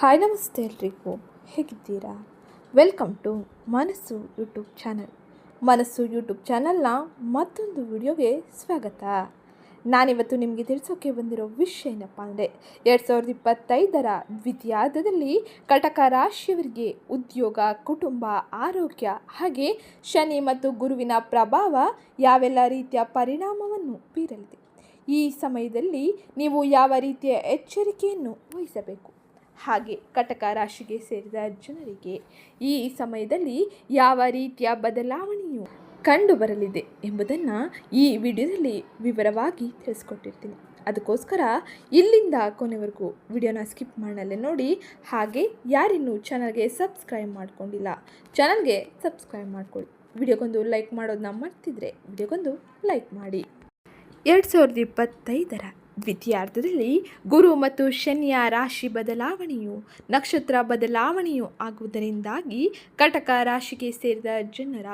Hi ನಮಸ್ತೆ ಎಲ್ರಿಗೂ. ಹೇಗಿದ್ದೀರಾ? Welcome to Manassu YouTube channel. Manassu YouTube ಚಾನಲ್ನ ಮತ್ತೊಂದು ವಿಡಿಯೋಗೆ ಸ್ವಾಗತ. ನಾನಿವತ್ತು ನಿಮಗೆ ತಿಳಿಸೋಕೆ ಬಂದಿರೋ ವಿಷಯ ಏನಪ್ಪ ಅಂದರೆ, ಎರಡು ಸಾವಿರದ ಇಪ್ಪತ್ತೈದರ ದ್ವಿತೀಯಾರ್ಧದಲ್ಲಿ ಕಟಕ ರಾಶಿಯವರಿಗೆ ಉದ್ಯೋಗ, ಕುಟುಂಬ, ಆರೋಗ್ಯ ಹಾಗೆ ಶನಿ ಮತ್ತು ಗುರುವಿನ ಪ್ರಭಾವ ಯಾವೆಲ್ಲ ರೀತಿಯ ಪರಿಣಾಮವನ್ನು ಬೀರಲಿದೆ. ಈ ಸಮಯದಲ್ಲಿ ನೀವು ಯಾವ ರೀತಿಯ ಎಚ್ಚರಿಕೆಯನ್ನು ವಹಿಸಬೇಕು? ಹಾಗೆ ಕಟಕ ರಾಶಿಗೆ ಸೇರಿದ ಜನರಿಗೆ ಈ ಸಮಯದಲ್ಲಿ ಯಾವ ರೀತಿಯ ಬದಲಾವಣೆಯು ಕಂಡು ಬರಲಿದೆ ಎಂಬುದನ್ನು ಈ ವಿಡಿಯೋದಲ್ಲಿ ವಿವರವಾಗಿ ತಿಳಿಸ್ಕೊಟ್ಟಿರ್ತೀನಿ. ಅದಕ್ಕೋಸ್ಕರ ಇಲ್ಲಿಂದ ಕೊನೆವರೆಗೂ ವಿಡಿಯೋನ ಸ್ಕಿಪ್ ಮಾಡಲೇ ನೋಡಿ, ಹಾಗೆ ಯಾರಿನ್ನೂ ಚಾನಲ್ಗೆ ಸಬ್ಸ್ಕ್ರೈಬ್ ಮಾಡ್ಕೊಂಡಿಲ್ಲ, ಚಾನಲ್ಗೆ ಸಬ್ಸ್ಕ್ರೈಬ್ ಮಾಡ್ಕೊಳ್ಳಿ. ವಿಡಿಯೋಗೊಂದು ಲೈಕ್ ಮಾಡೋದನ್ನ ಮರ್ತಿದ್ರೆ ವಿಡಿಯೋಗೊಂದು ಲೈಕ್ ಮಾಡಿ. ಎರಡು ಸಾವಿರದ ಇಪ್ಪತ್ತೈದರ ದ್ವಿತೀಯಾರ್ಧದಲ್ಲಿ ಗುರು ಮತ್ತು ಶನಿಯ ರಾಶಿ ಬದಲಾವಣೆಯು, ನಕ್ಷತ್ರ ಬದಲಾವಣೆಯು ಆಗುವುದರಿಂದಾಗಿ ಕಟಕ ರಾಶಿಗೆ ಸೇರಿದ ಜನರ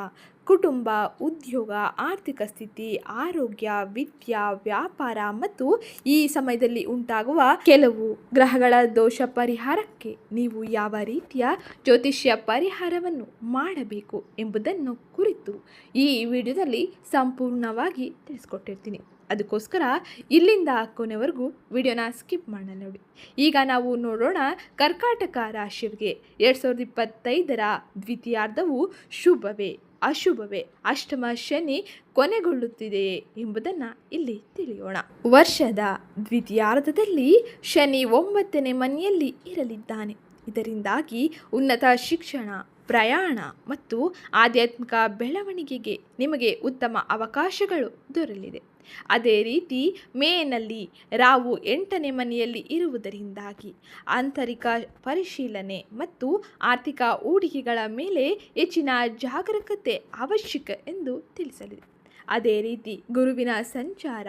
ಕುಟುಂಬ, ಉದ್ಯೋಗ, ಆರ್ಥಿಕ ಸ್ಥಿತಿ, ಆರೋಗ್ಯ, ವಿದ್ಯಾ, ವ್ಯಾಪಾರ ಮತ್ತು ಈ ಸಮಯದಲ್ಲಿ ಉಂಟಾಗುವ ಕೆಲವು ಗ್ರಹಗಳ ದೋಷ ಪರಿಹಾರಕ್ಕೆ ನೀವು ಯಾವ ರೀತಿಯ ಜ್ಯೋತಿಷ್ಯ ಪರಿಹಾರವನ್ನು ಮಾಡಬೇಕು ಎಂಬುದನ್ನು ಕುರಿತು ಈ ವಿಡಿಯೋದಲ್ಲಿ ಸಂಪೂರ್ಣವಾಗಿ ತಿಳಿಸ್ಕೊಟ್ಟಿರ್ತೀನಿ. ಅದಕ್ಕೋಸ್ಕರ ಇಲ್ಲಿಂದ ಕೊನೆವರೆಗೂ ವಿಡಿಯೋನ ಸ್ಕಿಪ್ ಮಾಡೋಣ ನೋಡಿ. ಈಗ ನಾವು ನೋಡೋಣ ಕರ್ಕಾಟಕ ರಾಶಿಯವರಿಗೆ ಎರಡು ಸಾವಿರದ ಇಪ್ಪತ್ತೈದರ ದ್ವಿತೀಯಾರ್ಧವು ಶುಭವೇ, ಅಶುಭವೇ, ಅಷ್ಟಮ ಶನಿ ಕೊನೆಗೊಳ್ಳುತ್ತಿದೆಯೇ ಎಂಬುದನ್ನು ಇಲ್ಲಿ ತಿಳಿಯೋಣ. ವರ್ಷದ ದ್ವಿತೀಯಾರ್ಧದಲ್ಲಿ ಶನಿ ಒಂಬತ್ತನೇ ಮನೆಯಲ್ಲಿ ಇರಲಿದ್ದಾನೆ. ಇದರಿಂದಾಗಿ ಉನ್ನತ ಶಿಕ್ಷಣ ಪ್ರಯಾಣ ಮತ್ತು ಆಧ್ಯಾತ್ಮಿಕ ಬೆಳವಣಿಗೆಗೆ ನಿಮಗೆ ಉತ್ತಮ ಅವಕಾಶಗಳು ದೊರಲಿದೆ ಅದೇ ರೀತಿ ಮೇನಲ್ಲಿ ರಾವು ಎಂಟನೇ ಮನೆಯಲ್ಲಿ ಇರುವುದರಿಂದಾಗಿ ಆಂತರಿಕ ಪರಿಶೀಲನೆ ಮತ್ತು ಆರ್ಥಿಕ ಹೂಡಿಕೆಗಳ ಮೇಲೆ ಹೆಚ್ಚಿನ ಜಾಗರೂಕತೆ ಅವಶ್ಯಕ ಎಂದು ತಿಳಿಸಲಿದೆ. ಅದೇ ರೀತಿ ಗುರುವಿನ ಸಂಚಾರ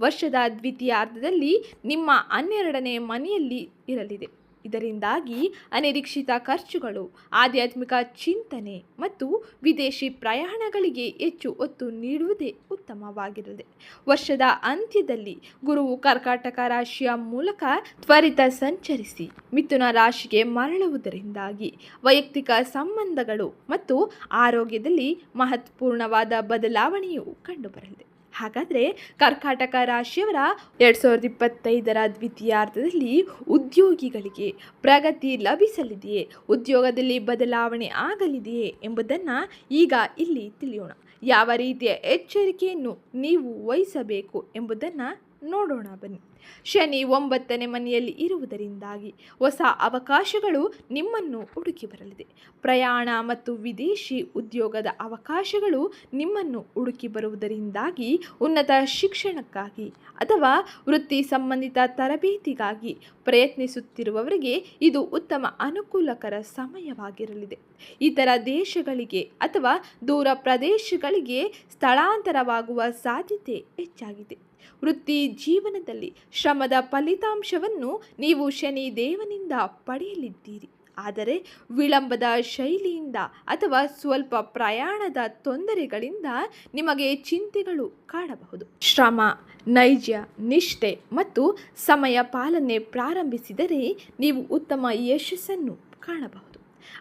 ವರ್ಷದ ದ್ವಿತೀಯಾರ್ಧದಲ್ಲಿ ನಿಮ್ಮ ಹನ್ನೆರಡನೇ ಮನೆಯಲ್ಲಿ ಇರಲಿದೆ. ಇದರಿಂದಾಗಿ ಅನಿರೀಕ್ಷಿತ ಖರ್ಚುಗಳು, ಆಧ್ಯಾತ್ಮಿಕ ಚಿಂತನೆ ಮತ್ತು ವಿದೇಶಿ ಪ್ರಯಾಣಗಳಿಗೆ ಹೆಚ್ಚು ಒತ್ತು ನೀಡುವುದೇ ಉತ್ತಮವಾಗಿರುತ್ತದೆ. ವರ್ಷದ ಅಂತ್ಯದಲ್ಲಿ ಗುರುವು ಕರ್ಕಾಟಕ ರಾಶಿಯ ಮೂಲಕ ತ್ವರಿತ ಸಂಚರಿಸಿ ಮಿಥುನ ರಾಶಿಗೆ ಮರಳುವುದರಿಂದಾಗಿ ವೈಯಕ್ತಿಕ ಸಂಬಂಧಗಳು ಮತ್ತು ಆರೋಗ್ಯದಲ್ಲಿ ಮಹತ್ವಪೂರ್ಣವಾದ ಬದಲಾವಣೆಯು ಕಂಡುಬರಲಿದೆ. ಹಾಗಾದರೆ ಕರ್ಕಾಟಕ ರಾಶಿಯವರ ಎರಡು ಸಾವಿರದ ಇಪ್ಪತ್ತೈದರ ದ್ವಿತೀಯಾರ್ಧದಲ್ಲಿ ಉದ್ಯೋಗಿಗಳಿಗೆ ಪ್ರಗತಿ ಲಭಿಸಲಿದೆಯೇ? ಉದ್ಯೋಗದಲ್ಲಿ ಬದಲಾವಣೆ ಆಗಲಿದೆಯೇ ಎಂಬುದನ್ನು ಈಗ ಇಲ್ಲಿ ತಿಳಿಯೋಣ. ಯಾವ ರೀತಿಯ ಎಚ್ಚರಿಕೆಯನ್ನು ನೀವು ವಹಿಸಬೇಕು ಎಂಬುದನ್ನು ನೋಡೋಣ ಬನ್ನಿ. ಶನಿ ಒಂಬತ್ತನೇ ಮನೆಯಲ್ಲಿ ಇರುವುದರಿಂದಾಗಿ ಹೊಸ ಅವಕಾಶಗಳು ನಿಮ್ಮನ್ನು ಹುಡುಕಿ ಬರಲಿದೆ. ಪ್ರಯಾಣ ಮತ್ತು ವಿದೇಶಿ ಉದ್ಯೋಗದ ಅವಕಾಶಗಳು ನಿಮ್ಮನ್ನು ಹುಡುಕಿ ಬರುವುದರಿಂದಾಗಿ ಉನ್ನತ ಶಿಕ್ಷಣಕ್ಕಾಗಿ ಅಥವಾ ವೃತ್ತಿ ಸಂಬಂಧಿತ ತರಬೇತಿಗಾಗಿ ಪ್ರಯತ್ನಿಸುತ್ತಿರುವವರಿಗೆ ಇದು ಉತ್ತಮ ಅನುಕೂಲಕರ ಸಮಯವಾಗಿರಲಿದೆ. ಇತರ ದೇಶಗಳಿಗೆ ಅಥವಾ ದೂರ ಪ್ರದೇಶಗಳಿಗೆ ಸ್ಥಳಾಂತರವಾಗುವ ಸಾಧ್ಯತೆ ಹೆಚ್ಚಾಗಿದೆ. ವೃತ್ತಿ ಜೀವನದಲ್ಲಿ ಶ್ರಮದ ಫಲಿತಾಂಶವನ್ನು ನೀವು ಶನಿ ದೇವನಿಂದ ಪಡೆಯಲಿದ್ದೀರಿ. ಆದರೆ ವಿಳಂಬದ ಶೈಲಿಯಿಂದ ಅಥವಾ ಸ್ವಲ್ಪ ಪ್ರಯಾಣದ ತೊಂದರೆಗಳಿಂದ ನಿಮಗೆ ಚಿಂತೆಗಳು ಕಾಡಬಹುದು ಶ್ರಮ, ನೈಜ ನಿಷ್ಠೆ ಮತ್ತು ಸಮಯ ಪಾಲನೆ ಪ್ರಾರಂಭಿಸಿದರೆ ನೀವು ಉತ್ತಮ ಯಶಸ್ಸನ್ನು ಕಾಣಬಹುದು.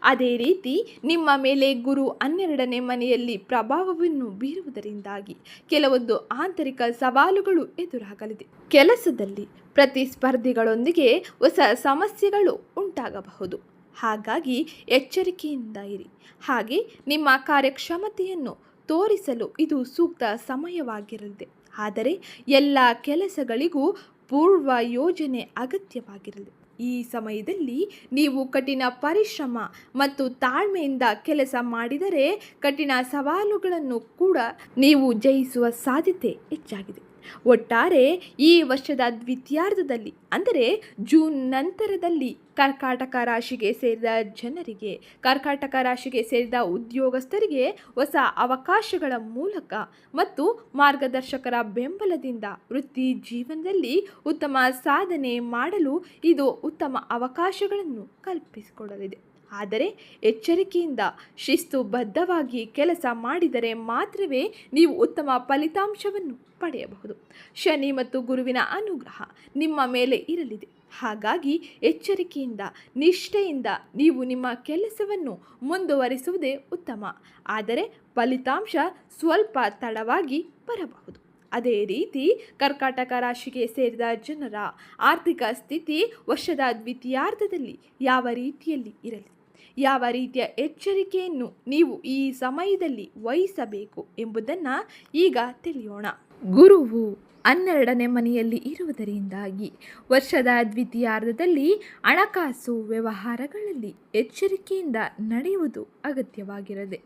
ಅದೇ ರೀತಿ ನಿಮ್ಮ ಮೇಲೆ ಗುರು ಹನ್ನೆರಡನೇ ಮನೆಯಲ್ಲಿ ಪ್ರಭಾವವನ್ನು ಬೀರುವುದರಿಂದಾಗಿ ಕೆಲವೊಂದು ಆಂತರಿಕ ಸವಾಲುಗಳು ಎದುರಾಗಲಿದೆ. ಕೆಲಸದಲ್ಲಿ ಪ್ರತಿಸ್ಪರ್ಧಿಗಳೊಂದಿಗೆ ಹೊಸ ಸಮಸ್ಯೆಗಳು ಉಂಟಾಗಬಹುದು. ಹಾಗಾಗಿ ಎಚ್ಚರಿಕೆಯಿಂದ ಇರಿ. ಹಾಗೆ ನಿಮ್ಮ ಕಾರ್ಯಕ್ಷಮತೆಯನ್ನು ತೋರಿಸಲು ಇದು ಸೂಕ್ತ ಸಮಯವಾಗಿರಲಿದೆ. ಆದರೆ ಎಲ್ಲ ಕೆಲಸಗಳಿಗೂ ಪೂರ್ವ ಯೋಜನೆ ಅಗತ್ಯವಾಗಿರಲಿದೆ. ಈ ಸಮಯದಲ್ಲಿ ನೀವು ಕಠಿಣ ಪರಿಶ್ರಮ ಮತ್ತು ತಾಳ್ಮೆಯಿಂದ ಕೆಲಸ ಮಾಡಿದರೆ ಕಠಿಣ ಸವಾಲುಗಳನ್ನು ಕೂಡ ನೀವು ಜಯಿಸುವ ಸಾಧ್ಯತೆ ಹೆಚ್ಚಾಗಿದೆ. ಒಟ್ಟಾರೆ ಈ ವರ್ಷದ ದ್ವಿತೀಯಾರ್ಧದಲ್ಲಿ, ಅಂದರೆ ಜೂನ್ ನಂತರದಲ್ಲಿ ಕರ್ಕಾಟಕ ರಾಶಿಗೆ ಸೇರಿದ ಜನರಿಗೆ, ಕರ್ಕಾಟಕ ರಾಶಿಗೆ ಸೇರಿದ ಉದ್ಯೋಗಸ್ಥರಿಗೆ ಹೊಸ ಅವಕಾಶಗಳ ಮೂಲಕ ಮತ್ತು ಮಾರ್ಗದರ್ಶಕರ ಬೆಂಬಲದಿಂದ ವೃತ್ತಿ ಜೀವನದಲ್ಲಿ ಉತ್ತಮ ಸಾಧನೆ ಮಾಡಲು ಇದು ಉತ್ತಮ ಅವಕಾಶಗಳನ್ನು ಕಲ್ಪಿಸಿಕೊಡಲಿದೆ. ಆದರೆ ಎಚ್ಚರಿಕೆಯಿಂದ ಶಿಸ್ತುಬದ್ಧವಾಗಿ ಕೆಲಸ ಮಾಡಿದರೆ ಮಾತ್ರವೇ ನೀವು ಉತ್ತಮ ಫಲಿತಾಂಶವನ್ನು ಪಡೆಯಬಹುದು. ಶನಿ ಮತ್ತು ಗುರುವಿನ ಅನುಗ್ರಹ ನಿಮ್ಮ ಮೇಲೆ ಇರಲಿದೆ. ಹಾಗಾಗಿ ಎಚ್ಚರಿಕೆಯಿಂದ, ನಿಷ್ಠೆಯಿಂದ ನೀವು ನಿಮ್ಮ ಕೆಲಸವನ್ನು ಮುಂದುವರಿಸುವುದೇ ಉತ್ತಮ. ಆದರೆ ಫಲಿತಾಂಶ ಸ್ವಲ್ಪ ತಡವಾಗಿ ಬರಬಹುದು. ಅದೇ ರೀತಿ ಕರ್ಕಾಟಕ ರಾಶಿಗೆ ಸೇರಿದ ಜನರ ಆರ್ಥಿಕ ಸ್ಥಿತಿ ವರ್ಷದ ದ್ವಿತೀಯಾರ್ಧದಲ್ಲಿ ಯಾವ ರೀತಿಯಲ್ಲಿ ಇರಲಿ? ಯಾವ ರೀತಿಯ ಎಚ್ಚರಿಕೆಯನ್ನು ನೀವು ಈ ಸಮಯದಲ್ಲಿ ವಹಿಸಬೇಕು ಎಂಬುದನ್ನು ಈಗ ತಿಳಿಯೋಣ. ಗುರುವು ಹನ್ನೆರಡನೇ ಮನೆಯಲ್ಲಿ ಇರುವುದರಿಂದಾಗಿ ವರ್ಷದ ದ್ವಿತೀಯಾರ್ಧದಲ್ಲಿ ಹಣಕಾಸು ವ್ಯವಹಾರಗಳಲ್ಲಿ ಎಚ್ಚರಿಕೆಯಿಂದ ನಡೆಯುವುದು ಅಗತ್ಯವಾಗಿರದೆ,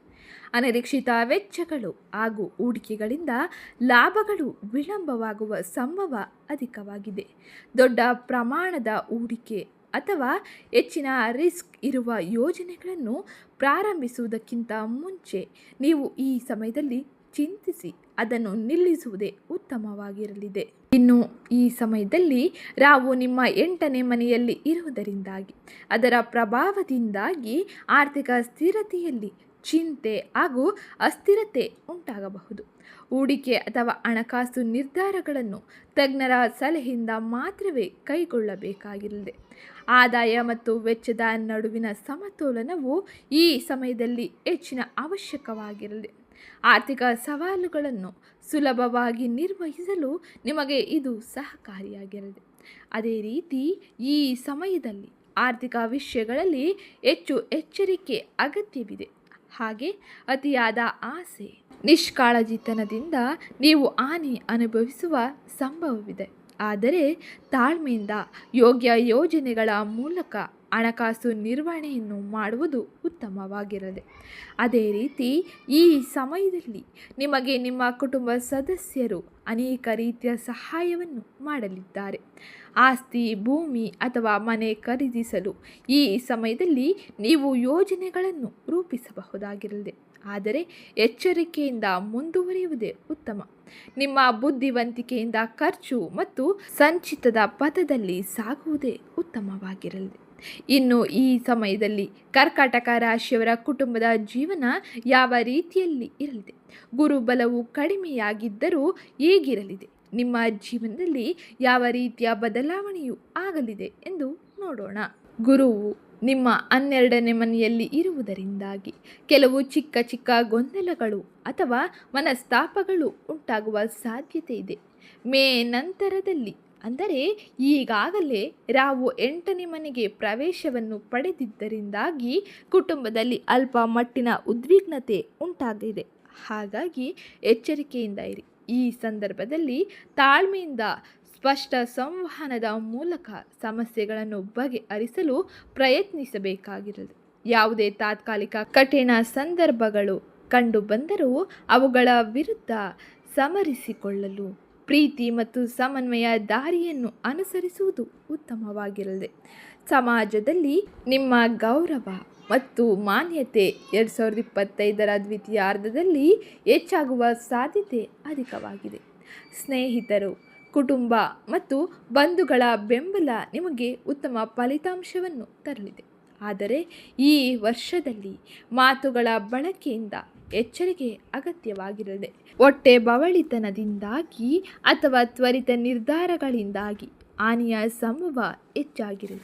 ಅನಿರೀಕ್ಷಿತ ವೆಚ್ಚಗಳು ಹಾಗೂ ಹೂಡಿಕೆಗಳಿಂದ ಲಾಭಗಳು ವಿಳಂಬವಾಗುವ ಸಂಭವ ಅಧಿಕವಾಗಿದೆ. ದೊಡ್ಡ ಪ್ರಮಾಣದ ಹೂಡಿಕೆ ಅಥವಾ ಹೆಚ್ಚಿನ ರಿಸ್ಕ್ ಇರುವ ಯೋಜನೆಗಳನ್ನು ಪ್ರಾರಂಭಿಸುವುದಕ್ಕಿಂತ ಮುಂಚೆ ನೀವು ಈ ಸಮಯದಲ್ಲಿ ಚಿಂತಿಸಿ, ಅದನ್ನು ನಿಲ್ಲಿಸುವುದೇ ಉತ್ತಮವಾಗಿರಲಿದೆ. ಇನ್ನು ಈ ಸಮಯದಲ್ಲಿ ರಾವು ನಿಮ್ಮ ಎಂಟನೇ ಮನೆಯಲ್ಲಿ ಇರುವುದರಿಂದಾಗಿ, ಅದರ ಪ್ರಭಾವದಿಂದಾಗಿ ಆರ್ಥಿಕ ಸ್ಥಿರತೆಯಲ್ಲಿ ಚಿಂತೆ ಹಾಗೂ ಅಸ್ಥಿರತೆ ಉಂಟಾಗಬಹುದು. ಹೂಡಿಕೆ ಅಥವಾ ಹಣಕಾಸು ನಿರ್ಧಾರಗಳನ್ನು ತಜ್ಞರ ಸಲಹೆಯಿಂದ ಮಾತ್ರವೇ ಕೈಗೊಳ್ಳಬೇಕಾಗಿರಲಿದೆ. ಆದಾಯ ಮತ್ತು ವೆಚ್ಚದ ನಡುವಿನ ಸಮತೋಲನವು ಈ ಸಮಯದಲ್ಲಿ ಹೆಚ್ಚಿನ ಅವಶ್ಯಕವಾಗಿರಲಿದೆ. ಆರ್ಥಿಕ ಸವಾಲುಗಳನ್ನು ಸುಲಭವಾಗಿ ನಿರ್ವಹಿಸಲು ನಿಮಗೆ ಇದು ಸಹಕಾರಿಯಾಗಿರಲಿದೆ. ಅದೇ ರೀತಿ ಈ ಸಮಯದಲ್ಲಿ ಆರ್ಥಿಕ ವಿಷಯಗಳಲ್ಲಿ ಹೆಚ್ಚು ಎಚ್ಚರಿಕೆ ಅಗತ್ಯವಿದೆ. ಹಾಗೆ ಅತಿಯಾದ ಆಸೆ ನಿಷ್ಕಾಳಜಿತನದಿಂದ ನೀವು ಹಾನಿ ಅನುಭವಿಸುವ ಸಂಭವವಿದೆ. ಆದರೆ ತಾಳ್ಮೆಯಿಂದ ಯೋಗ್ಯ ಯೋಜನೆಗಳ ಮೂಲಕ ಹಣಕಾಸು ನಿರ್ವಹಣೆಯನ್ನು ಮಾಡುವುದು ಉತ್ತಮವಾಗಿರಲಿ. ಅದೇ ರೀತಿ ಈ ಸಮಯದಲ್ಲಿ ನಿಮಗೆ ನಿಮ್ಮ ಕುಟುಂಬ ಸದಸ್ಯರು ಅನೇಕ ರೀತಿಯ ಸಹಾಯವನ್ನು ಮಾಡಲಿದ್ದಾರೆ. ಆಸ್ತಿ, ಭೂಮಿ ಅಥವಾ ಮನೆ ಖರೀದಿಸಲು ಈ ಸಮಯದಲ್ಲಿ ನೀವು ಯೋಜನೆಗಳನ್ನು ರೂಪಿಸಬಹುದಾಗಿರಲಿದೆ ಆದರೆ ಎಚ್ಚರಿಕೆಯಿಂದ ಮುಂದುವರಿಯುವುದೇ ಉತ್ತಮ. ನಿಮ್ಮ ಬುದ್ಧಿವಂತಿಕೆಯಿಂದ ಖರ್ಚು ಮತ್ತು ಸಂಚಿತದ ಪಥದಲ್ಲಿ ಸಾಗುವುದೇ ಉತ್ತಮವಾಗಿರಲಿದೆ ಇನ್ನು ಈ ಸಮಯದಲ್ಲಿ ಕರ್ಕಾಟಕ ರಾಶಿಯವರ ಕುಟುಂಬದ ಜೀವನ ಯಾವ ರೀತಿಯಲ್ಲಿ ಇರಲಿದೆ? ಗುರುಬಲವು ಕಡಿಮೆಯಾಗಿದ್ದರೂ ಹೇಗಿರಲಿದೆ? ನಿಮ್ಮ ಜೀವನದಲ್ಲಿ ಯಾವ ರೀತಿಯ ಬದಲಾವಣೆಯೂ ಆಗಲಿದೆ ಎಂದು ನೋಡೋಣ. ಗುರುವು ನಿಮ್ಮ ಹನ್ನೆರಡನೇ ಮನೆಯಲ್ಲಿ ಇರುವುದರಿಂದಾಗಿ ಕೆಲವು ಚಿಕ್ಕ ಚಿಕ್ಕ ಗೊಂದಲಗಳು ಅಥವಾ ಮನಸ್ತಾಪಗಳು ಉಂಟಾಗುವ ಸಾಧ್ಯತೆ ಇದೆ. ಮೇ ನಂತರದಲ್ಲಿ ಅಂದರೆ ಈಗಾಗಲೇ ರಾವು ಎಂಟನೇ ಮನೆಗೆ ಪ್ರವೇಶವನ್ನು ಪಡೆದಿದ್ದರಿಂದಾಗಿ ಕುಟುಂಬದಲ್ಲಿ ಅಲ್ಪ ಮಟ್ಟಿನ ಉದ್ವಿಗ್ನತೆ ಉಂಟಾಗಿದೆ. ಹಾಗಾಗಿ ಎಚ್ಚರಿಕೆಯಿಂದ ಇರಿ. ಈ ಸಂದರ್ಭದಲ್ಲಿ ತಾಳ್ಮೆಯಿಂದ ಸ್ಪಷ್ಟ ಸಂವಹನದ ಮೂಲಕ ಸಮಸ್ಯೆಗಳನ್ನು ಬಗೆಹರಿಸಲು ಪ್ರಯತ್ನಿಸಬೇಕಾಗಿರಲಿ. ಯಾವುದೇ ತಾತ್ಕಾಲಿಕ ಕಠಿಣ ಸಂದರ್ಭಗಳು ಕಂಡುಬಂದರೂ ಅವುಗಳ ವಿರುದ್ಧ ಸಮರಿಸಿಕೊಳ್ಳಲು ಪ್ರೀತಿ ಮತ್ತು ಸಮನ್ವಯ ದಾರಿಯನ್ನು ಅನುಸರಿಸುವುದು ಉತ್ತಮವಾಗಿರಲಿದೆ. ಸಮಾಜದಲ್ಲಿ ನಿಮ್ಮ ಗೌರವ ಮತ್ತು ಮಾನ್ಯತೆ ಎರಡು ಸಾವಿರದ ಇಪ್ಪತ್ತೈದರ ದ್ವಿತೀಯಾರ್ಧದಲ್ಲಿ ಹೆಚ್ಚಾಗುವ ಸಾಧ್ಯತೆ ಅಧಿಕವಾಗಿದೆ. ಸ್ನೇಹಿತರು, ಕುಟುಂಬ ಮತ್ತು ಬಂಧುಗಳ ಬೆಂಬಲ ನಿಮಗೆ ಉತ್ತಮ ಫಲಿತಾಂಶವನ್ನು ತರಲಿದೆ. ಆದರೆ ಈ ವರ್ಷದಲ್ಲಿ ಮಾತುಗಳ ಬಳಕೆಯಿಂದ ಎಚ್ಚರಿಕೆ ಅಗತ್ಯವಾಗಿರದೆ ಹೊಟ್ಟೆ ಬವಳಿತನದಿಂದಾಗಿ ಅಥವಾ ತ್ವರಿತ ನಿರ್ಧಾರಗಳಿಂದಾಗಿ ಹಾನಿಯ ಸಂಭವ ಹೆಚ್ಚಾಗಿರಲಿ.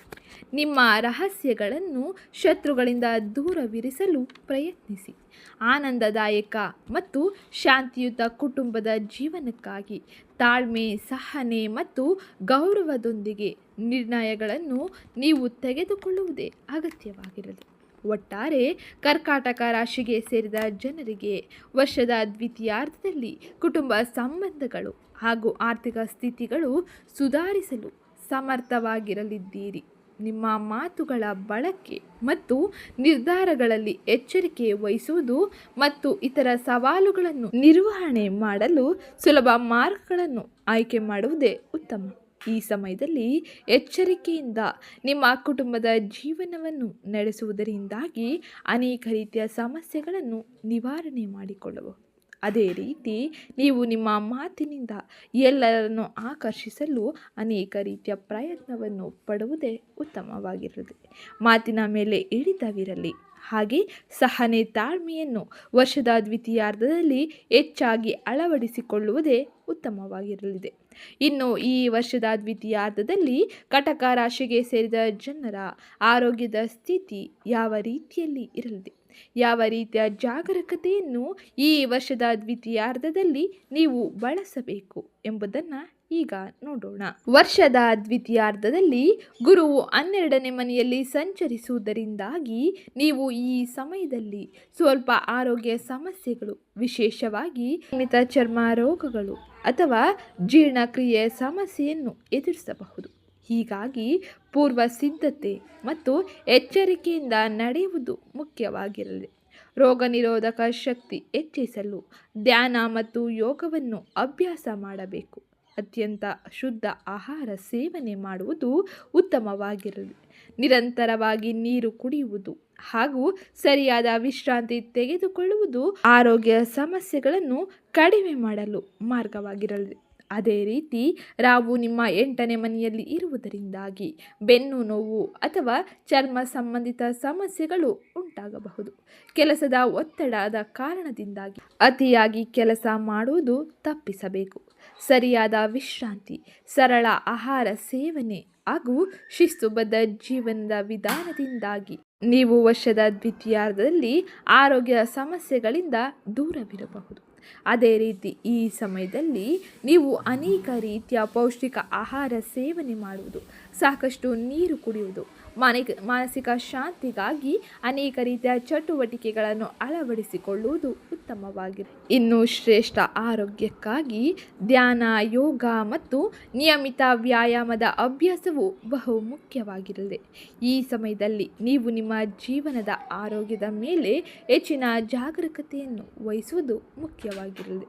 ನಿಮ್ಮ ರಹಸ್ಯಗಳನ್ನು ಶತ್ರುಗಳಿಂದ ದೂರವಿರಿಸಲು ಪ್ರಯತ್ನಿಸಿ. ಆನಂದದಾಯಕ ಮತ್ತು ಶಾಂತಿಯುತ ಕುಟುಂಬದ ಜೀವನಕ್ಕಾಗಿ ತಾಳ್ಮೆ, ಸಹನೆ ಮತ್ತು ಗೌರವದೊಂದಿಗೆ ನಿರ್ಣಯಗಳನ್ನು ನೀವು ತೆಗೆದುಕೊಳ್ಳುವುದೇ ಅಗತ್ಯವಾಗಿರಲಿ. ಒಟ್ಟಾರೆ ಕರ್ಕಾಟಕ ರಾಶಿಗೆ ಸೇರಿದ ಜನರಿಗೆ ವರ್ಷದ ದ್ವಿತೀಯಾರ್ಧದಲ್ಲಿ ಕುಟುಂಬ ಸಂಬಂಧಗಳು ಹಾಗೂ ಆರ್ಥಿಕ ಸ್ಥಿತಿಗಳು ಸುಧಾರಿಸಲು ಸಮರ್ಥವಾಗಿರಲಿದ್ದೀರಿ. ನಿಮ್ಮ ಮಾತುಗಳ ಬಳಕೆ ಮತ್ತು ನಿರ್ಧಾರಗಳಲ್ಲಿ ಎಚ್ಚರಿಕೆ ವಹಿಸುವುದು ಮತ್ತು ಇತರ ಸವಾಲುಗಳನ್ನು ನಿರ್ವಹಣೆ ಮಾಡಲು ಸುಲಭ ಮಾರ್ಗಗಳನ್ನು ಆಯ್ಕೆ ಮಾಡುವುದೇ ಉತ್ತಮ. ಈ ಸಮಯದಲ್ಲಿ ಎಚ್ಚರಿಕೆಯಿಂದ ನಿಮ್ಮ ಕುಟುಂಬದ ಜೀವನವನ್ನು ನಡೆಸುವುದರಿಂದಾಗಿ ಅನೇಕ ರೀತಿಯ ಸಮಸ್ಯೆಗಳನ್ನು ನಿವಾರಣೆ ಮಾಡಿಕೊಳ್ಳಬಹುದು ಅದೇ ರೀತಿ ನೀವು ನಿಮ್ಮ ಮಾತಿನಿಂದ ಎಲ್ಲರನ್ನು ಆಕರ್ಷಿಸಲು ಅನೇಕ ರೀತಿಯ ಪ್ರಯತ್ನವನ್ನು ಪಡುವುದೇ ಉತ್ತಮವಾಗಿರುತ್ತದೆ. ಮಾತಿನ ಮೇಲೆ ಹಿಡಿತವಿರಲಿ ಹಾಗೆ ಸಹನೆ ತಾಳ್ಮೆಯನ್ನು ವರ್ಷದ ದ್ವಿತೀಯಾರ್ಧದಲ್ಲಿ ಹೆಚ್ಚಾಗಿ ಅಳವಡಿಸಿಕೊಳ್ಳುವುದೇ ಉತ್ತಮವಾಗಿರಲಿದೆ. ಇನ್ನು ಈ ವರ್ಷದ ದ್ವಿತೀಯಾರ್ಧದಲ್ಲಿ ಕಟಕ ರಾಶಿಗೆ ಸೇರಿದ ಜನರ ಆರೋಗ್ಯದ ಸ್ಥಿತಿ ಯಾವ ರೀತಿಯಲ್ಲಿ ಇರಲಿದೆ? ಯಾವ ರೀತಿಯ ಜಾಗರೂಕತೆಯನ್ನು ಈ ವರ್ಷದ ದ್ವಿತೀಯಾರ್ಧದಲ್ಲಿ ನೀವು ಬಳಸಬೇಕು ಎಂಬುದನ್ನು ಈಗ ನೋಡೋಣ. ವರ್ಷದ ದ್ವಿತೀಯಾರ್ಧದಲ್ಲಿ ಗುರುವು ಹನ್ನೆರಡನೇ ಮನೆಯಲ್ಲಿ ಸಂಚರಿಸುವುದರಿಂದಾಗಿ ನೀವು ಈ ಸಮಯದಲ್ಲಿ ಸ್ವಲ್ಪ ಆರೋಗ್ಯ ಸಮಸ್ಯೆಗಳು, ವಿಶೇಷವಾಗಿ ಮಿತ ಚರ್ಮ ರೋಗಗಳು ಅಥವಾ ಜೀರ್ಣಕ್ರಿಯೆ ಸಮಸ್ಯೆಯನ್ನು ಎದುರಿಸಬಹುದು. ಹೀಗಾಗಿ ಪೂರ್ವ ಸಿದ್ಧತೆ ಮತ್ತು ಎಚ್ಚರಿಕೆಯಿಂದ ನಡೆಯುವುದು ಮುಖ್ಯವಾಗಿರಲಿ. ರೋಗ ನಿರೋಧಕ ಶಕ್ತಿ ಹೆಚ್ಚಿಸಲು ಧ್ಯಾನ ಮತ್ತು ಯೋಗವನ್ನು ಅಭ್ಯಾಸ ಮಾಡಬೇಕು. ಅತ್ಯಂತ ಶುದ್ಧ ಆಹಾರ ಸೇವನೆ ಮಾಡುವುದು ಉತ್ತಮವಾಗಿರಲಿ. ನಿರಂತರವಾಗಿ ನೀರು ಕುಡಿಯುವುದು ಹಾಗೂ ಸರಿಯಾದ ವಿಶ್ರಾಂತಿ ತೆಗೆದುಕೊಳ್ಳುವುದು ಆರೋಗ್ಯ ಸಮಸ್ಯೆಗಳನ್ನು ಕಡಿಮೆ ಮಾಡಲು ಮಾರ್ಗವಾಗಿರಲಿ. ಅದೇ ರೀತಿ ರಾವು ನಿಮ್ಮ ಎಂಟನೇ ಮನೆಯಲ್ಲಿ ಇರುವುದರಿಂದಾಗಿ ಬೆನ್ನು ನೋವು ಅಥವಾ ಚರ್ಮ ಸಂಬಂಧಿತ ಸಮಸ್ಯೆಗಳು ಉಂಟಾಗಬಹುದು. ಕೆಲಸದ ಒತ್ತಡದ ಕಾರಣದಿಂದಾಗಿ ಅತಿಯಾಗಿ ಕೆಲಸ ಮಾಡುವುದು ತಪ್ಪಿಸಬೇಕು. ಸರಿಯಾದ ವಿಶ್ರಾಂತಿ, ಸರಳ ಆಹಾರ ಸೇವನೆ ಹಾಗೂ ಶಿಸ್ತುಬದ್ಧ ಜೀವನದ ವಿಧಾನದಿಂದಾಗಿ. ನೀವು ವರ್ಷದ ದ್ವಿತೀಯಾರ್ಧದಲ್ಲಿ ಆರೋಗ್ಯ ಸಮಸ್ಯೆಗಳಿಂದ ದೂರವಿರಬಹುದು. ಅದೇ ರೀತಿ ಈ ಸಮಯದಲ್ಲಿ ನೀವು ಅನೇಕ ರೀತಿಯ ಪೌಷ್ಟಿಕ ಆಹಾರ ಸೇವನೆ ಮಾಡುವುದು, ಸಾಕಷ್ಟು ನೀರು ಕುಡಿಯುವುದು ಮಾನಿಕ, ಮಾನಸಿಕ ಶಾಂತಿಗಾಗಿ ಅನೇಕ ರೀತಿಯ ಚಟುವಟಿಕೆಗಳನ್ನು ಅಳವಡಿಸಿಕೊಳ್ಳುವುದು ಉತ್ತಮವಾಗಿದೆ. ಇನ್ನು ಶ್ರೇಷ್ಠ ಆರೋಗ್ಯಕ್ಕಾಗಿ ಧ್ಯಾನ, ಯೋಗ ಮತ್ತು ನಿಯಮಿತ ವ್ಯಾಯಾಮದ ಅಭ್ಯಾಸವು ಬಹು ಮುಖ್ಯವಾಗಿರಲಿದೆ. ಈ ಸಮಯದಲ್ಲಿ ನೀವು ನಿಮ್ಮ ಜೀವನದ ಆರೋಗ್ಯದ ಮೇಲೆ ಹೆಚ್ಚಿನ ಜಾಗರೂಕತೆಯನ್ನು ವಹಿಸುವುದು ಮುಖ್ಯವಾಗಿರಲಿದೆ.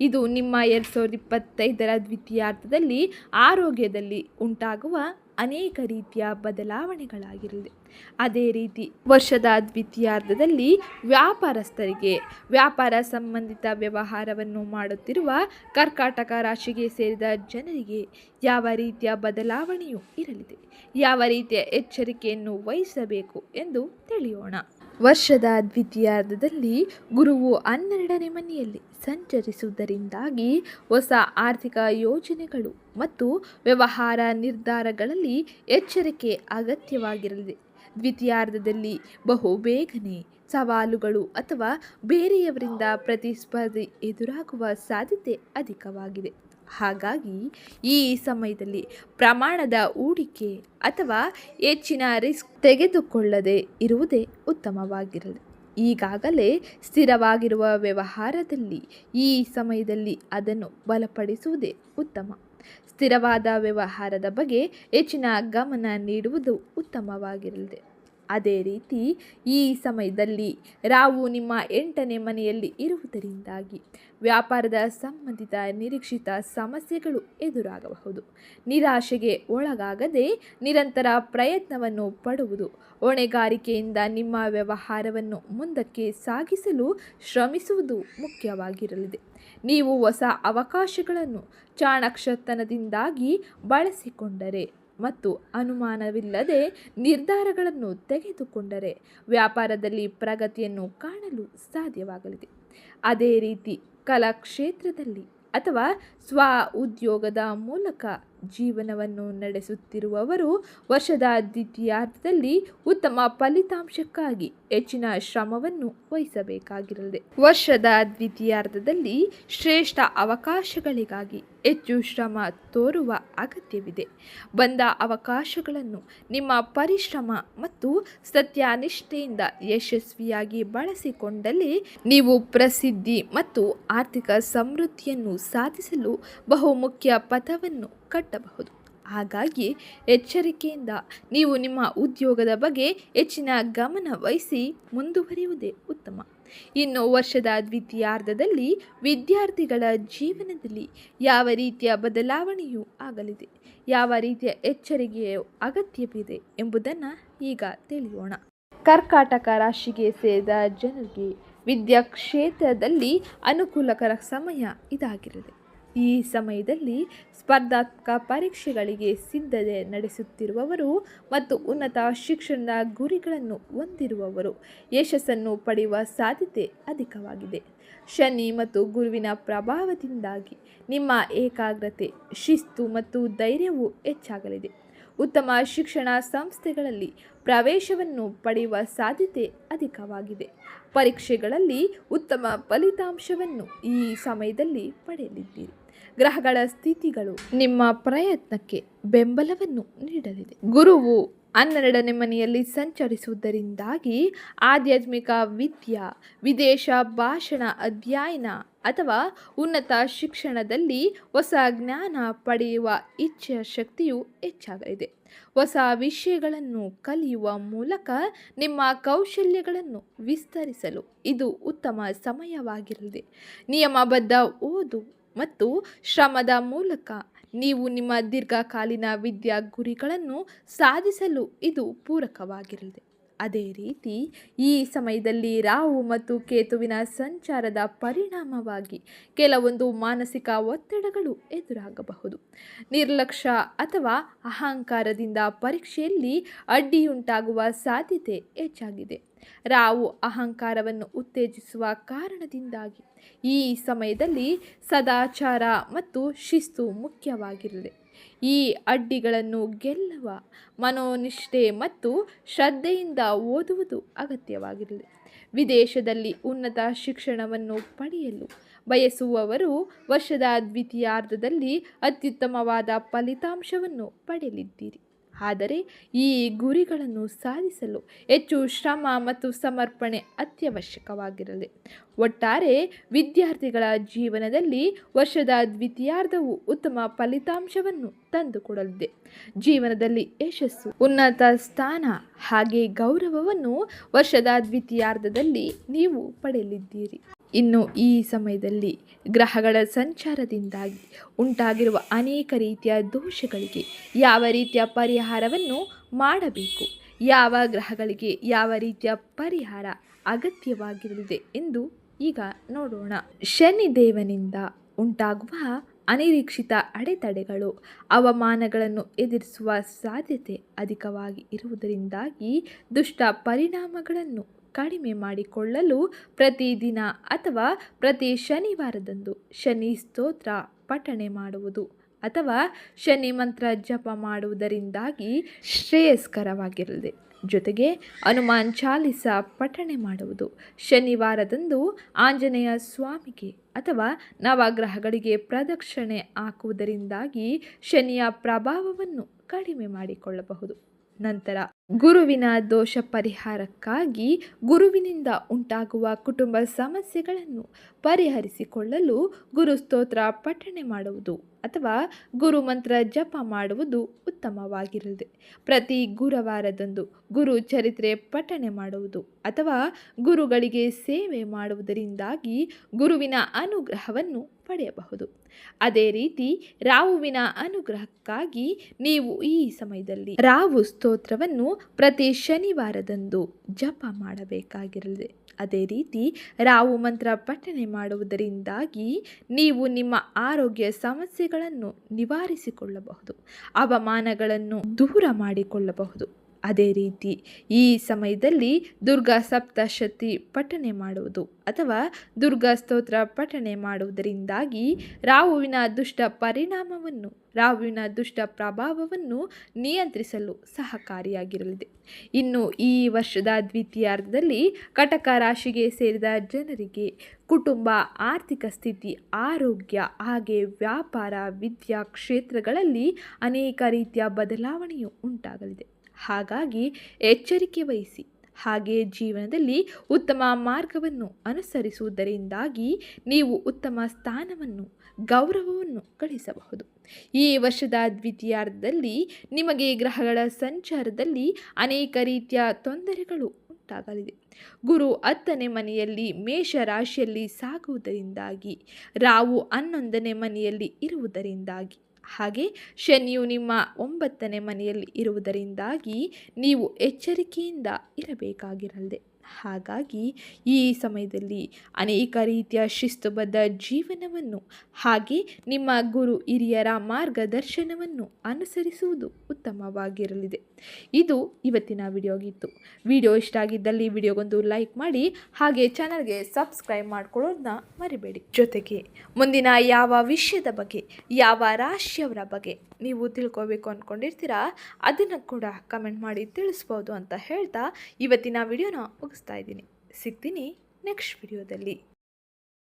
ಇದು ನಿಮ್ಮ ಎರಡು ಸಾವಿರದ ಇಪ್ಪತ್ತೈದರ ದ್ವಿತೀಯಾರ್ಧದಲ್ಲಿ ಆರೋಗ್ಯದಲ್ಲಿ ಉಂಟಾಗುವ ಅನೇಕ ರೀತಿಯ ಬದಲಾವಣೆಗಳಾಗಿರಲಿದೆ. ಅದೇ ರೀತಿ ವರ್ಷದ ದ್ವಿತೀಯಾರ್ಧದಲ್ಲಿ ವ್ಯಾಪಾರಸ್ಥರಿಗೆ ವ್ಯಾಪಾರ ಸಂಬಂಧಿತ ವ್ಯವಹಾರವನ್ನು ಮಾಡುತ್ತಿರುವ ಕರ್ಕಾಟಕ ರಾಶಿಗೆ ಸೇರಿದ ಜನರಿಗೆ ಯಾವ ರೀತಿಯ ಬದಲಾವಣೆಯೂ ಇರಲಿದೆ. ಯಾವ ರೀತಿಯ ಎಚ್ಚರಿಕೆಯನ್ನು ವಹಿಸಬೇಕು ಎಂದು ತಿಳಿಯೋಣ. ವರ್ಷದ ದ್ವಿತೀಯಾರ್ಧದಲ್ಲಿ ಗುರುವು ಹನ್ನೆರಡನೇ ಮನೆಯಲ್ಲಿ ಸಂಚರಿಸುವುದರಿಂದಾಗಿ ಹೊಸ ಆರ್ಥಿಕ ಯೋಜನೆಗಳು ಮತ್ತು ವ್ಯವಹಾರ ನಿರ್ಧಾರಗಳಲ್ಲಿ ಎಚ್ಚರಿಕೆ ಅಗತ್ಯವಾಗಿರಲಿದೆ ದ್ವಿತೀಯಾರ್ಧದಲ್ಲಿ ಬಹು ಬೇಗನೆ ಸವಾಲುಗಳು ಅಥವಾ ಬೇರೆಯವರಿಂದ ಪ್ರತಿಸ್ಪರ್ಧೆ ಎದುರಾಗುವ ಸಾಧ್ಯತೆ ಅಧಿಕವಾಗಿದೆ. ಹಾಗಾಗಿ ಈ ಸಮಯದಲ್ಲಿ ಪ್ರಮಾಣದ ಹೂಡಿಕೆ ಅಥವಾ ಹೆಚ್ಚಿನ ರಿಸ್ಕ್ ತೆಗೆದುಕೊಳ್ಳದೆ ಇರುವುದೇ ಉತ್ತಮವಾಗಿರಲಿ. ಈಗಾಗಲೇ ಸ್ಥಿರವಾಗಿರುವ ವ್ಯವಹಾರದಲ್ಲಿ ಈ ಸಮಯದಲ್ಲಿ ಅದನ್ನು ಬಲಪಡಿಸುವುದೇ ಉತ್ತಮ. ಸ್ಥಿರವಾದ ವ್ಯವಹಾರದ ಬಗ್ಗೆ ಹೆಚ್ಚಿನ ಗಮನ ನೀಡುವುದು ಉತ್ತಮವಾಗಿರಲಿದೆ. ಅದೇ ರೀತಿ ಈ ಸಮಯದಲ್ಲಿ ರಾವು ನಿಮ್ಮ ಎಂಟನೇ ಮನೆಯಲ್ಲಿ ಇರುವುದರಿಂದಾಗಿ ವ್ಯಾಪಾರದ ಸಂಬಂಧಿತ ನಿರೀಕ್ಷಿತ ಸಮಸ್ಯೆಗಳು ಎದುರಾಗಬಹುದು. ನಿರಾಶೆಗೆ ಒಳಗಾಗದೆ ನಿರಂತರ ಪ್ರಯತ್ನವನ್ನು ಪಡುವುದು. ಹೊಣೆಗಾರಿಕೆಯಿಂದ ನಿಮ್ಮ ವ್ಯವಹಾರವನ್ನು ಮುಂದಕ್ಕೆ ಸಾಗಿಸಲು ಶ್ರಮಿಸುವುದು ಮುಖ್ಯವಾಗಿರಲಿದೆ. ನೀವು ಹೊಸ ಅವಕಾಶಗಳನ್ನು ಚಾಣಕ್ಷತನದಿಂದಾಗಿ ಬಳಸಿಕೊಂಡರೆ ಮತ್ತು ಅನುಮಾನವಿಲ್ಲದೆ ನಿರ್ಧಾರಗಳನ್ನು ತೆಗೆದುಕೊಂಡರೆ ವ್ಯಾಪಾರದಲ್ಲಿ ಪ್ರಗತಿಯನ್ನು ಕಾಣಲು ಸಾಧ್ಯವಾಗಲಿದೆ. ಅದೇ ರೀತಿ ಕಲಾಕ್ಷೇತ್ರದಲ್ಲಿ ಅಥವಾ ಸ್ವ ಉದ್ಯೋಗದ ಮೂಲಕ ಜೀವನವನ್ನು ನಡೆಸುತ್ತಿರುವವರು ವರ್ಷದ ದ್ವಿತೀಯಾರ್ಧದಲ್ಲಿ ಉತ್ತಮ ಫಲಿತಾಂಶಕ್ಕಾಗಿ ಹೆಚ್ಚಿನ ಶ್ರಮವನ್ನು ವಹಿಸಬೇಕಾಗಿರಲಿದೆ. ವರ್ಷದ ದ್ವಿತೀಯಾರ್ಧದಲ್ಲಿ ಶ್ರೇಷ್ಠ ಅವಕಾಶಗಳಿಗಾಗಿ ಹೆಚ್ಚು ಶ್ರಮ ತೋರುವ ಅಗತ್ಯವಿದೆ. ಬಂದ ಅವಕಾಶಗಳನ್ನು ನಿಮ್ಮ ಪರಿಶ್ರಮ ಮತ್ತು ಸತ್ಯನಿಷ್ಠೆಯಿಂದ ಯಶಸ್ವಿಯಾಗಿ ಬಳಸಿಕೊಂಡಲ್ಲಿ ನೀವು ಪ್ರಸಿದ್ಧಿ ಮತ್ತು ಆರ್ಥಿಕ ಸಮೃದ್ಧಿಯನ್ನು ಸಾಧಿಸಲು ಬಹುಮುಖ್ಯ ಪಥವನ್ನು ಕಟ್ಟಬಹುದು. ಹಾಗಾಗಿ ಎಚ್ಚರಿಕೆಯಿಂದ ನೀವು ನಿಮ್ಮ ಉದ್ಯೋಗದ ಬಗ್ಗೆ ಹೆಚ್ಚಿನ ಗಮನ ವಹಿಸಿ ಮುಂದುವರಿಯುವುದೇ ಉತ್ತಮ. ಇನ್ನು ವರ್ಷದ ದ್ವಿತೀಯಾರ್ಧದಲ್ಲಿ ವಿದ್ಯಾರ್ಥಿಗಳ ಜೀವನದಲ್ಲಿ ಯಾವ ರೀತಿಯ ಬದಲಾವಣೆಯೂ ಆಗಲಿದೆ. ಯಾವ ರೀತಿಯ ಎಚ್ಚರಿಕೆಯ ಅಗತ್ಯವಿದೆ ಎಂಬುದನ್ನು ಈಗ ತಿಳಿಯೋಣ. ಕರ್ಕಾಟಕ ರಾಶಿಗೆ ಸೇರಿದ ಜನರಿಗೆ ವಿದ್ಯಾ ಕ್ಷೇತ್ರದಲ್ಲಿ ಅನುಕೂಲಕರ ಸಮಯ ಇದಾಗಿರಲಿದೆ ಈ ಸಮಯದಲ್ಲಿ ಸ್ಪರ್ಧಾತ್ಮಕ ಪರೀಕ್ಷೆಗಳಿಗೆ ಸಿದ್ಧತೆ ನಡೆಸುತ್ತಿರುವವರು ಮತ್ತು ಉನ್ನತ ಶಿಕ್ಷಣದ ಗುರಿಗಳನ್ನು ಹೊಂದಿರುವವರು. ಯಶಸ್ಸನ್ನು ಪಡೆಯುವ ಸಾಧ್ಯತೆ ಅಧಿಕವಾಗಿದೆ. ಶನಿ ಮತ್ತು ಗುರುವಿನ ಪ್ರಭಾವದಿಂದಾಗಿ ನಿಮ್ಮ ಏಕಾಗ್ರತೆ, ಶಿಸ್ತು ಮತ್ತು ಧೈರ್ಯವು ಹೆಚ್ಚಾಗಲಿದೆ. ಉತ್ತಮ ಶಿಕ್ಷಣ ಸಂಸ್ಥೆಗಳಲ್ಲಿ ಪ್ರವೇಶವನ್ನು ಪಡೆಯುವ ಸಾಧ್ಯತೆ ಅಧಿಕವಾಗಿದೆ. ಪರೀಕ್ಷೆಗಳಲ್ಲಿ ಉತ್ತಮ ಫಲಿತಾಂಶವನ್ನು ಈ ಸಮಯದಲ್ಲಿ ಪಡೆಯಲಿದ್ದೀರಿ. ಗ್ರಹಗಳ ಸ್ಥಿತಿಗಳು ನಿಮ್ಮ ಪ್ರಯತ್ನಕ್ಕೆ ಬೆಂಬಲವನ್ನು ನೀಡಲಿದೆ. ಗುರುವು ಹನ್ನೆರಡನೇ ಮನೆಯಲ್ಲಿ ಸಂಚರಿಸುವುದರಿಂದಾಗಿ ಆಧ್ಯಾತ್ಮಿಕ ವಿದ್ಯಾ, ವಿದೇಶ ಭಾಷಣ ಅಧ್ಯಯನ ಅಥವಾ ಉನ್ನತ ಶಿಕ್ಷಣದಲ್ಲಿ ಹೊಸ ಜ್ಞಾನ ಪಡೆಯುವ ಇಚ್ಛೆಯ ಶಕ್ತಿಯು ಹೆಚ್ಚಾಗಲಿದೆ. ಹೊಸ ವಿಷಯಗಳನ್ನು ಕಲಿಯುವ ಮೂಲಕ ನಿಮ್ಮ ಕೌಶಲ್ಯಗಳನ್ನು ವಿಸ್ತರಿಸಲು ಇದು ಉತ್ತಮ ಸಮಯವಾಗಿರಲಿದೆ. ನಿಯಮಬದ್ಧ ಓದು ಮತ್ತು ಶ್ರಮದ ಮೂಲಕ ನೀವು ನಿಮ್ಮ ದೀರ್ಘಕಾಲೀನ ವಿದ್ಯಾ ಗುರಿಗಳನ್ನು ಸಾಧಿಸಲು ಇದು ಪೂರಕವಾಗಿರಲಿದೆ. ಅದೇ ರೀತಿ ಈ ಸಮಯದಲ್ಲಿ ರಾಹು ಮತ್ತು ಕೇತುವಿನ ಸಂಚಾರದ ಪರಿಣಾಮವಾಗಿ ಕೆಲವೊಂದು ಮಾನಸಿಕ ಒತ್ತಡಗಳು ಎದುರಾಗಬಹುದು. ನಿರ್ಲಕ್ಷ್ಯ ಅಥವಾ ಅಹಂಕಾರದಿಂದ ಪರೀಕ್ಷೆಯಲ್ಲಿ ಅಡ್ಡಿಯುಂಟಾಗುವ ಸಾಧ್ಯತೆ ಹೆಚ್ಚಾಗಿದೆ. ರಾವು ಅಹಂಕಾರವನ್ನು ಉತ್ತೇಜಿಸುವ ಕಾರಣದಿಂದಾಗಿ ಈ ಸಮಯದಲ್ಲಿ ಸದಾಚಾರ ಮತ್ತು ಶಿಸ್ತು ಮುಖ್ಯವಾಗಿರಲಿ. ಈ ಅಡ್ಡಿಗಳನ್ನು ಗೆಲ್ಲುವ ಮನೋನಿಷ್ಠೆ ಮತ್ತು ಶ್ರದ್ಧೆಯಿಂದ ಓದುವುದು ಅಗತ್ಯವಾಗಿರಲಿ. ವಿದೇಶದಲ್ಲಿ ಉನ್ನತ ಶಿಕ್ಷಣವನ್ನು ಪಡೆಯಲು ಬಯಸುವವರು ವರ್ಷದ ದ್ವಿತೀಯಾರ್ಧದಲ್ಲಿ ಅತ್ಯುತ್ತಮವಾದ ಫಲಿತಾಂಶವನ್ನು ಪಡೆಯಲಿದ್ದೀರಿ. ಆದರೆ ಈ ಗುರಿಗಳನ್ನು ಸಾಧಿಸಲು ಹೆಚ್ಚು ಶ್ರಮ ಮತ್ತು ಸಮರ್ಪಣೆ ಅತ್ಯವಶ್ಯಕವಾಗಿರಲಿ. ಒಟ್ಟಾರೆ ವಿದ್ಯಾರ್ಥಿಗಳ ಜೀವನದಲ್ಲಿ ವರ್ಷದ ದ್ವಿತೀಯಾರ್ಧವು ಉತ್ತಮ ಫಲಿತಾಂಶವನ್ನು ತಂದುಕೊಡಲಿದೆ. ಜೀವನದಲ್ಲಿ ಯಶಸ್ಸು, ಉನ್ನತ ಸ್ಥಾನ ಹಾಗೆ ಗೌರವವನ್ನು ವರ್ಷದ ದ್ವಿತೀಯಾರ್ಧದಲ್ಲಿ ನೀವು ಪಡೆಯಲಿದ್ದೀರಿ. ಇನ್ನು ಈ ಸಮಯದಲ್ಲಿ ಗ್ರಹಗಳ ಸಂಚಾರದಿಂದಾಗಿ ಉಂಟಾಗಿರುವ ಅನೇಕ ರೀತಿಯ ದೋಷಗಳಿಗೆ ಯಾವ ರೀತಿಯ ಪರಿಹಾರವನ್ನು ಮಾಡಬೇಕು? ಯಾವ ಗ್ರಹಗಳಿಗೆ ಯಾವ ರೀತಿಯ ಪರಿಹಾರ ಅಗತ್ಯವಾಗಿರಲಿದೆ ಎಂದು ಈಗ ನೋಡೋಣ. ಶನಿದೇವನಿಂದ ಉಂಟಾಗುವ ಅನಿರೀಕ್ಷಿತ ಅಡೆತಡೆಗಳು ಅವಮಾನಗಳನ್ನು ಎದುರಿಸುವ ಸಾಧ್ಯತೆ ಅಧಿಕವಾಗಿ ಇರುವುದರಿಂದಾಗಿ ದುಷ್ಟ ಪರಿಣಾಮಗಳನ್ನು ಕಡಿಮೆ ಮಾಡಿಕೊಳ್ಳಲು ಪ್ರತಿದಿನ ಅಥವಾ ಪ್ರತಿ ಶನಿವಾರದಂದು ಶನಿ ಸ್ತೋತ್ರ ಪಠಣೆ ಮಾಡುವುದು ಅಥವಾ ಶನಿ ಮಂತ್ರ ಜಪ ಮಾಡುವುದರಿಂದಾಗಿ ಶ್ರೇಯಸ್ಕರವಾಗಿರಲಿದೆ. ಜೊತೆಗೆ ಹನುಮಾನ್ ಚಾಲಿಸ ಪಠಣೆ ಮಾಡುವುದು ಶನಿವಾರದಂದು ಆಂಜನೇಯ ಸ್ವಾಮಿಗೆ ಅಥವಾ ನವಗ್ರಹಗಳಿಗೆ ಪ್ರದಕ್ಷಿಣೆ ಹಾಕುವುದರಿಂದಾಗಿ ಶನಿಯ ಪ್ರಭಾವವನ್ನು ಕಡಿಮೆ ಮಾಡಿಕೊಳ್ಳಬಹುದು. ನಂತರ ಗುರುವಿನ ದೋಷ ಪರಿಹಾರಕ್ಕಾಗಿ ಗುರುವಿನಿಂದ ಉಂಟಾಗುವ ಕುಟುಂಬ ಸಮಸ್ಯೆಗಳನ್ನು ಪರಿಹರಿಸಿಕೊಳ್ಳಲು ಗುರು ಸ್ತೋತ್ರ ಪಠಣೆ ಮಾಡುವುದು. ಅಥವಾ ಗುರುಮಂತ್ರ ಜಪ ಮಾಡುವುದು ಉತ್ತಮವಾಗಿರಲಿದೆ. ಪ್ರತಿ ಗುರುವಾರದಂದು ಗುರು ಚರಿತ್ರೆ ಪಠಣೆ ಮಾಡುವುದು ಅಥವಾ ಗುರುಗಳಿಗೆ ಸೇವೆ ಮಾಡುವುದರಿಂದಾಗಿ ಗುರುವಿನ ಅನುಗ್ರಹವನ್ನು ಪಡೆಯಬಹುದು. ಅದೇ ರೀತಿ ರಾಹುವಿನ ಅನುಗ್ರಹಕ್ಕಾಗಿ ನೀವು ಈ ಸಮಯದಲ್ಲಿ ರಾವು ಸ್ತೋತ್ರವನ್ನು ಪ್ರತಿ ಶನಿವಾರದಂದು ಜಪ ಮಾಡಬೇಕಾಗಿರಲಿದೆ. ಅದೇ ರೀತಿ ರಾವು ಮಂತ್ರ ಪಠನೆ ಮಾಡುವುದರಿಂದಾಗಿ ನೀವು ನಿಮ್ಮ ಆರೋಗ್ಯ ಸಮಸ್ಯೆಗಳನ್ನು ನಿವಾರಿಸಿಕೊಳ್ಳಬಹುದು ಅವಮಾನಗಳನ್ನು ದೂರ ಮಾಡಿಕೊಳ್ಳಬಹುದು. ಅದೇ ರೀತಿ ಈ ಸಮಯದಲ್ಲಿ ದುರ್ಗಾ ಸಪ್ತಶತಿ ಪಠಣೆ ಮಾಡುವುದು ಅಥವಾ ದುರ್ಗಾ ಸ್ತೋತ್ರ ಪಠಣೆ ಮಾಡುವುದರಿಂದಾಗಿ ರಾಹುವಿನ ದುಷ್ಟ ಪರಿಣಾಮವನ್ನು, ರಾಹುವಿನ ದುಷ್ಟ ಪ್ರಭಾವವನ್ನು ನಿಯಂತ್ರಿಸಲು ಸಹಕಾರಿಯಾಗಿರಲಿದೆ. ಇನ್ನು ಈ ವರ್ಷದ ದ್ವಿತೀಯಾರ್ಧದಲ್ಲಿ ಕಟಕ ರಾಶಿಗೆ ಸೇರಿದ ಜನರಿಗೆ ಕುಟುಂಬ, ಆರ್ಥಿಕ ಸ್ಥಿತಿ, ಆರೋಗ್ಯ, ಹಾಗೆ ವ್ಯಾಪಾರ, ವಿದ್ಯಾ ಕ್ಷೇತ್ರಗಳಲ್ಲಿ ಅನೇಕ ರೀತಿಯ ಬದಲಾವಣೆಯು ಉಂಟಾಗಲಿದೆ. ಹಾಗಾಗಿ ಎಚ್ಚರಿಕೆ ವಹಿಸಿ ಹಾಗೆ ಜೀವನದಲ್ಲಿ ಉತ್ತಮ ಮಾರ್ಗವನ್ನು ಅನುಸರಿಸುವುದರಿಂದಾಗಿ ನೀವು ಉತ್ತಮ ಸ್ಥಾನವನ್ನು, ಗೌರವವನ್ನು ಗಳಿಸಬಹುದು. ಈ ವರ್ಷದ ದ್ವಿತೀಯಾರ್ಧದಲ್ಲಿ ನಿಮಗೆ ಗ್ರಹಗಳ ಸಂಚಾರದಲ್ಲಿ ಅನೇಕ ರೀತಿಯ ತೊಂದರೆಗಳು ಉಂಟಾಗಲಿದೆ. ಗುರು ಹತ್ತನೇ ಮನೆಯಲ್ಲಿ ಮೇಷ ರಾಶಿಯಲ್ಲಿ ಸಾಗುವುದರಿಂದಾಗಿ ರಾವು ಹನ್ನೊಂದನೇ ಮನೆಯಲ್ಲಿ ಇರುವುದರಿಂದಾಗಿ. ಹಾಗೆ ಶನಿಯು ನಿಮ್ಮ ಒಂಬತ್ತನೇ ಮನೆಯಲ್ಲಿ ಇರುವುದರಿಂದಾಗಿ ನೀವು ಎಚ್ಚರಿಕೆಯಿಂದ ಇರಬೇಕಾಗಿರಲಿದೆ. ಹಾಗಾಗಿ ಈ ಸಮಯದಲ್ಲಿ ಅನೇಕ ರೀತಿಯ ಶಿಸ್ತುಬದ್ಧ ಜೀವನವನ್ನು ಹಾಗೆ ನಿಮ್ಮ ಗುರು ಹಿರಿಯರ ಮಾರ್ಗದರ್ಶನವನ್ನು ಅನುಸರಿಸುವುದು ಉತ್ತಮವಾಗಿರಲಿದೆ. ಇದು ಇವತ್ತಿನ ವಿಡಿಯೋ ಆಗಿತ್ತು ವಿಡಿಯೋ ಇಷ್ಟ ಆಗಿದ್ದಲ್ಲಿ ವಿಡಿಯೋಗೊಂದು ಲೈಕ್ ಮಾಡಿ, ಹಾಗೆ ಚಾನಲ್ಗೆ ಸಬ್ಸ್ಕ್ರೈಬ್ ಮಾಡ್ಕೊಳ್ಳೋದನ್ನ ಮರಿಬೇಡಿ. ಜೊತೆಗೆ ಮುಂದಿನ ಯಾವ ವಿಷಯದ ಬಗ್ಗೆ, ಯಾವ ರಾಶಿಯವರ ಬಗ್ಗೆ ನೀವು ತಿಳ್ಕೋಬೇಕು ಅಂದ್ಕೊಂಡಿರ್ತೀರಾ ಅದನ್ನು ಕೂಡ ಕಮೆಂಟ್ ಮಾಡಿ ತಿಳಿಸ್ಬೋದು ಅಂತ ಹೇಳ್ತಾ ಇವತ್ತಿನ ವಿಡಿಯೋನ ಮುಗಿಸ್ತಾ ಇದ್ದೀನಿ. ಸಿಗ್ತೀನಿ ನೆಕ್ಸ್ಟ್ ವಿಡಿಯೋದಲ್ಲಿ